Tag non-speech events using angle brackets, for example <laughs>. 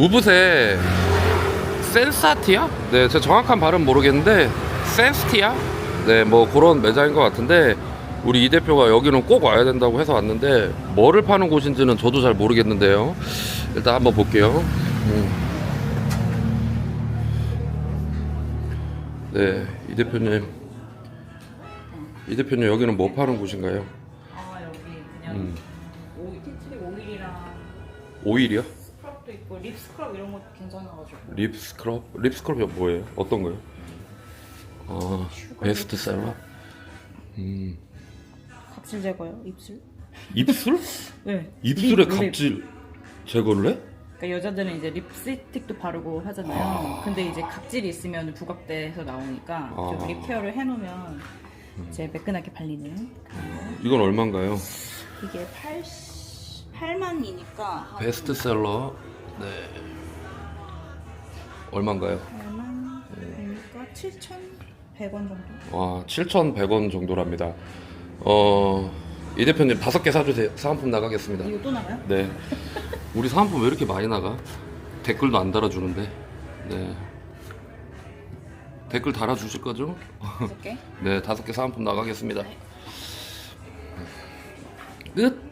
우붓의 센사티아? 네, 제 정확한 발음 모르겠는데 센스티아? 네, 뭐 그런 매장인 것 같은데 우리 이 대표가 여기는 꼭 와야 된다고 해서 왔는데 뭐를 파는 곳인지는 저도 잘 모르겠는데요. 일단 한번 볼게요. 음. 네, 이 대표님. 이 대표님 여기는 뭐 파는 곳인가요? 아 여기 그냥 음. 오일 티트리 오일이랑 오일이요? 스크럽도 있고 립 스크럽 이런 것도 괜찮아가지고 립 스크럽? 립 스크럽이 뭐예요? 어떤 거요? 아, 베스트셀러? 음. 각질 제거요 입술? 입술? <laughs> 네. 입술에 립, 립. 각질 제거를 해? 그러니까 여자들은 이제 립스틱도 바르고 하잖아요. 근데 이제 각질이 있으면 부각돼서 나오니까 아. 좀 립 케어를 해놓으면 이제 매끈하게 발리는 이건 얼마인가요? 이게 80, 8만이니까 베스트셀러 네 얼마인가요? 8만 그러니까 7,100원 정도. 와 7,100원 정도랍니다 어... 이 대표님 다섯 개 사주세요 사은품 나가겠습니다 이거 또 나가요? 네 우리 사은품 왜 이렇게 많이 나가? 댓글도 안 달아주는데 네 댓글 달아주실 거죠? 다섯 개? <laughs> 네 다섯 개 사은품 나가겠습니다 끝